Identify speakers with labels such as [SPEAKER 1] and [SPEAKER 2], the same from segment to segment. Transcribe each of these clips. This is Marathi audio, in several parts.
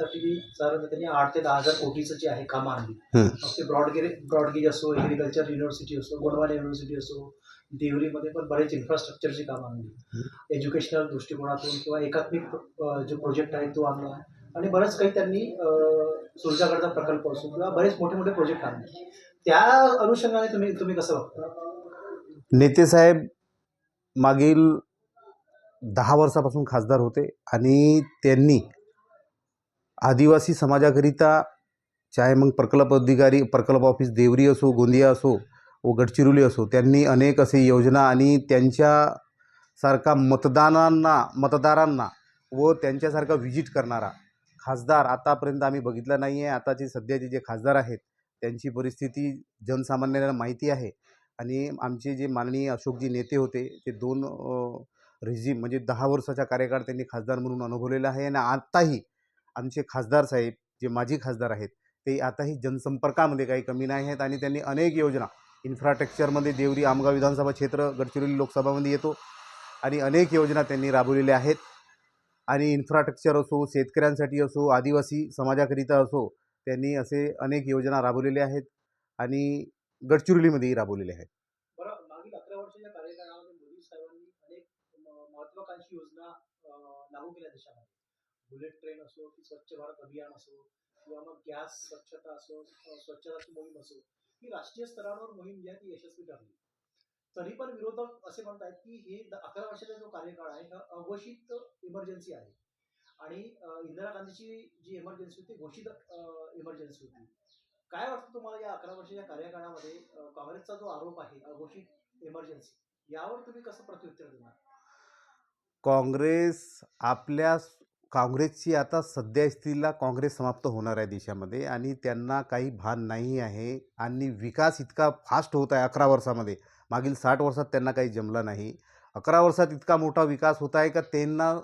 [SPEAKER 1] करण्यासाठी साधारण त्यांनी आठ ते दहा हजार कोटीचं जे आहे कामं आणली. मग ते ब्रॉडगेज ब्रॉडगेज असो ॲग्रिकल्चर युनिव्हर्सिटी असो गोंडवाना युनिव्हर्सिटी असो देवरीमध्ये पण बरेच इन्फ्रास्ट्रक्चरची कामं आणली. एज्युकेशनल दृष्टिकोनातून किंवा एकात्मिक जो प्रोजेक्ट आहे तो आणला. आणि बरंच काही त्यांनी सुरजागडचा प्रकल्प असो किंवा बरेच मोठे मोठे प्रोजेक्ट आणले. त्या अनुषंगाने तुम्ही तुम्ही कसं बघता?
[SPEAKER 2] नेतेसाहेब मागील दहा वर्षापासून खासदार होते आणि त्यांनी आदिवासी समाजाकरिता चाहे मग प्रकल्प अधिकारी प्रकल्प ऑफिस देवरी असो गोंदिया असो व गडचिरोली असो त्यांनी अनेक असे योजना आणि त्यांच्यासारखा मतदानांना मतदारांना व त्यांच्यासारखा व्हिजिट करणारा खासदार आतापर्यंत आम्ही बघितला नाही आहे आताचे सध्याचे जे खासदार आहेत त्यांची परिस्थिती जनसामान्यांना माहिती आहे. आणि आमचे जे माननीय अशोकजी नेते होते ते दोन रिझिम म्हणजे दहा वर्षाचा कार्यकाळ त्यांनी खासदार म्हणून अनुभवलेला आहे. आणि आत्ताही आमचे खासदार साहेब जे माजी खासदार आहेत ते आताही जनसंपर्कामध्ये काही कमी नाही आहेत आणि त्यांनी अनेक योजना इन्फ्रास्ट्रक्चरमध्ये देवरी आमगाव विधानसभा क्षेत्र गडचिरोली लोकसभामध्ये येतो आणि अनेक योजना त्यांनी राबवलेल्या आहेत. आणि इन्फ्रास्ट्रक्चर असो शेतकऱ्यांसाठी असो आदिवासी समाजाकरिता असो त्यांनी असे अनेक योजना राबवलेल्या आहेत आणि गडचिरोलीमध्येही राबवलेल्या आहेत.
[SPEAKER 1] योजना लागू केल्या देशामध्ये. बुलेट ट्रेन असो की स्वच्छ भारत अभियान असो किंवा मग गॅस स्वच्छता असो स्वच्छताची मोहीम असो ही राष्ट्रीय स्तरावर मोहीम जी आहे ती यशस्वी ठरली. तरी पण विरोधक असे म्हणतात की हे अकरा वर्षाचा जो कार्यकाळ आहे हा अघोषित इमर्जन्सी आहे. आणि इंदिरा गांधीची जी इमर्जन्सी होती घोषित इमर्जन्सी होती. काय वाटतं तुम्हाला या अकरा वर्षाच्या कार्यकाळामध्ये काँग्रेसचा जो आरोप आहे अघोषित इमर्जन्सी यावर तुम्ही कसं प्रत्युत्तर देणार?
[SPEAKER 2] काँग्रेस आपल्या काँग्रेसची आता सध्यास्थितीला काँग्रेस समाप्त होणार आहे देशामध्ये आणि त्यांना काही भान नाही आहे आणि विकास इतका फास्ट होत आहे अकरा वर्षामध्ये. मागील साठ वर्षात त्यांना काही जमला नाही. अकरा वर्षात इतका मोठा विकास होत आहे का त्यांना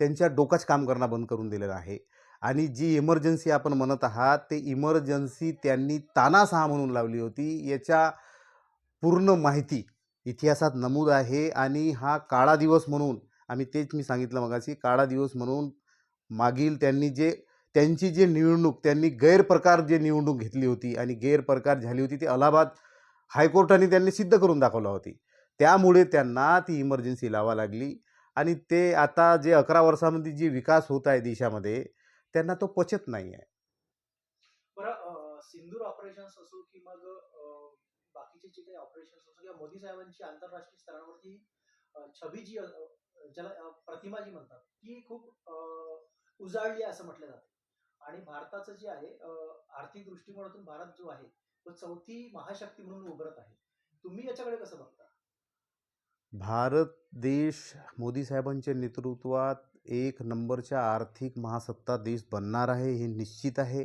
[SPEAKER 2] त्यांच्या डोकाच काम करणं बंद करून दिलेलं आहे. आणि जी इमर्जन्सी आपण म्हणत आहात ते इमर्जन्सी त्यांनी तानासहा म्हणून लावली होती. याच्या पूर्ण माहिती इतिहासात नमूद आहे आणि हा काळा दिवस म्हणून आम्ही तेच मी सांगितलं मगाशी काळा दिवस म्हणून मागील त्यांनी जे त्यांची जी निवडणूक त्यांनी गैरप्रकार जे निवडणूक घेतली होती आणि गैरप्रकार झाली होती ती अलाहाबाद हायकोर्टाने त्यांनी सिद्ध करून दाखवला होती. त्यामुळे त्यांना ती इमर्जन्सी लावा लागली आणि ते आता जे अकरा वर्षामध्ये जे विकास होत आहे देशामध्ये त्यांना तो पचत नाही आहे
[SPEAKER 1] बरं सिंदूर ऑपरेशन्स असो की मग बाकीचे जे काही ऑपरेशन्स असो किंवा मोदी साहेबांची आंतरराष्ट्रीय स्तरावरती छबी जी ज्याला प्रतिमा जी म्हणतात ती खूप उजाळली असं म्हटलं जातं. आणि भारताचं जे आहे आर्थिक दृष्टिकोनातून भारत जो आहे तो चौथी महाशक्ती म्हणून उभरत आहे. तुम्ही याच्याकडे कसं बघता?
[SPEAKER 2] भारत देश मोदी साहेबांच्या नेतृत्वात एक नंबरच्या आर्थिक महासत्ता देश बनणार आहे हे निश्चित आहे.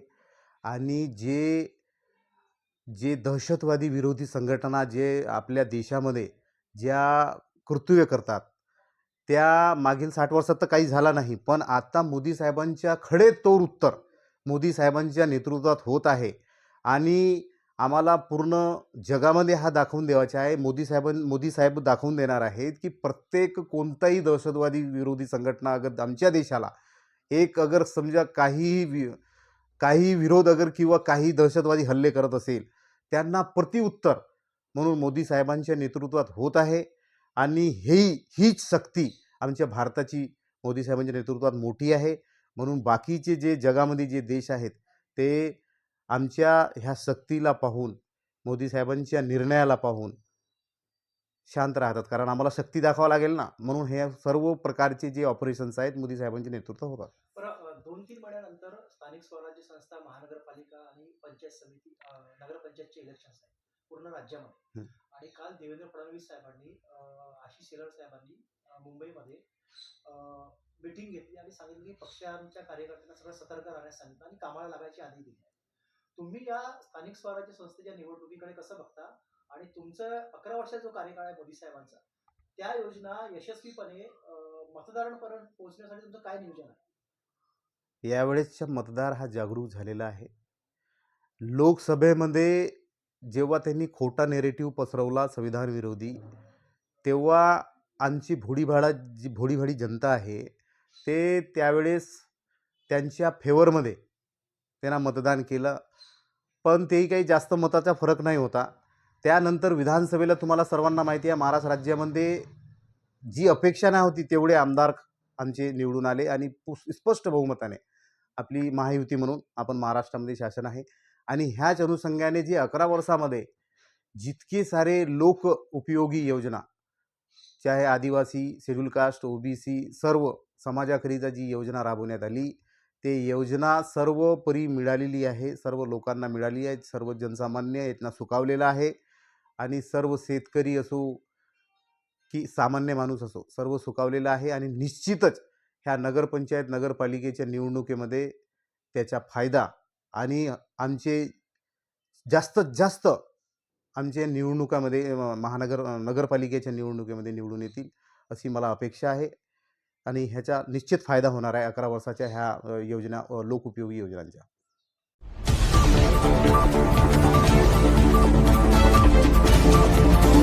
[SPEAKER 2] आणि जे जे दहशतवादी विरोधी संघटना जे आपल्या देशामध्ये ज्या कर्तव्य करतात त्या मागील साठ वर्षात तर काही झाला नाही पण आता मोदी साहेबांच्या खडे तोर उत्तर मोदी साहेबांच्या नेतृत्वात होत आहे. आणि आम्हाला पूर्ण जगामध्ये हा दाखवून द्यायचा आहे. मोदी साहेबां मोदी साहेब दाखवून देणार आहेत की प्रत्येक कोणताही दहशतवादी विरोधी संघटना अगर आमच्या देशाला एक अगर समजा काही वि काही विरोध अगर किंवा काही दहशतवादी हल्ले करत असेल त्यांना प्रतिउत्तर म्हणून मोदी साहेबांच्या नेतृत्वात होत आहे. आणि ही हीच शक्ती आमच्या भारताची मोदी साहेबांच्या नेतृत्वात मोठी आहे. म्हणून बाकीचे जे जगामध्ये जे देश आहेत ते आमच्या ह्या शक्तीला पाहून मोदी साहेबांच्या निर्णयाला पाहून शांत राहतात. कारण आम्हाला शक्ती दाखवावं लागेल ना. म्हणून हे सर्व प्रकारचे जे ऑपरेशन्स आहेत मोदी साहेबांचे नेतृत्व होतात.
[SPEAKER 1] दोन तीन महिन्यानंतर स्थानिक स्वराज्य संस्था महानगरपालिका आणि पंचायत समिती नगरपंचायतचे इलेक्शन आहेत. पूर्ण राज्यामध्ये. आणि काल देवेंद्र फडणवीस साहेबांनी आशिष शेलार साहेबांनी मुंबईमध्ये मिटिंग घेतली आणि सांगितलं की पक्षांच्या कार्यकर्त्यांना सगळं सतर्क राहण्यास सांगितलं आणि कामाला लागायची आधी दिली तुम्ही या स्थानिक स्वराज्य संस्थेच्या निवडणुकीकडे कसं बघता? आणि तुमचं अकरा वर्षाचा जो कार्यकाळ आहे मोदी साहेबांचा त्या योजना यशस्वीपणे मतदारांपर्यंत पोहोचण्यासाठी तुमचं काय नियोजन आहे?
[SPEAKER 2] यावेळेसचा मतदार हा जागरूक झालेला आहे. लोकसभेमध्ये जेव्हा त्यांनी खोटा नेरेटिव्ह पसरवला संविधान विरोधी तेव्हा आमची भोडीभाडा जी भोडीभाडी जनता आहे ते त्यावेळेस त्यांच्या फेवरमध्ये त्यांना मतदान केलं. पण तेही काही जास्त मताचा फरक नाही होता. त्यानंतर विधानसभेला तुम्हाला सर्वांना माहिती आहे महाराष्ट्र राज्यामध्ये जी अपेक्षा नाही होती तेवढे आमदार आमचे निवडून आले आणि पु- स्पष्ट बहुमताने आपली महायुती म्हणून आपण महाराष्ट्रामध्ये शासन आहे. आणि ह्याच अनुषंगाने जे अकरा वर्षामध्ये जितके सारे लोक उपयोगी योजना चाहे आदिवासी शेड्यूल कास्ट ओबीसी सर्व समाजाकरिता जी योजना राबवण्यात आली ते योजना सर्वपरी मिळालेली आहे सर्व लोकांना मिळाली आहे सर्व जनसामान्य यांना सुकावलेलं आहे आणि सर्व शेतकरी असो की सामान्य माणूस असो सर्व सुकावलेला आहे आणि निश्चितच ह्या नगरपंचायत नगरपालिकेच्या निवडणुकीमध्ये त्याचा फायदा आणि आमचे जास्तीत जास्त आमच्या निवडणुकामध्ये महानगर नगरपालिकेच्या निवडणुकीमध्ये निवडून येतील अशी मला अपेक्षा आहे आणि ह्याचा निश्चित फायदा होणार आहे अकरा वर्षाच्या ह्या योजना योजना योजनांच्या लोकउपयोगी you.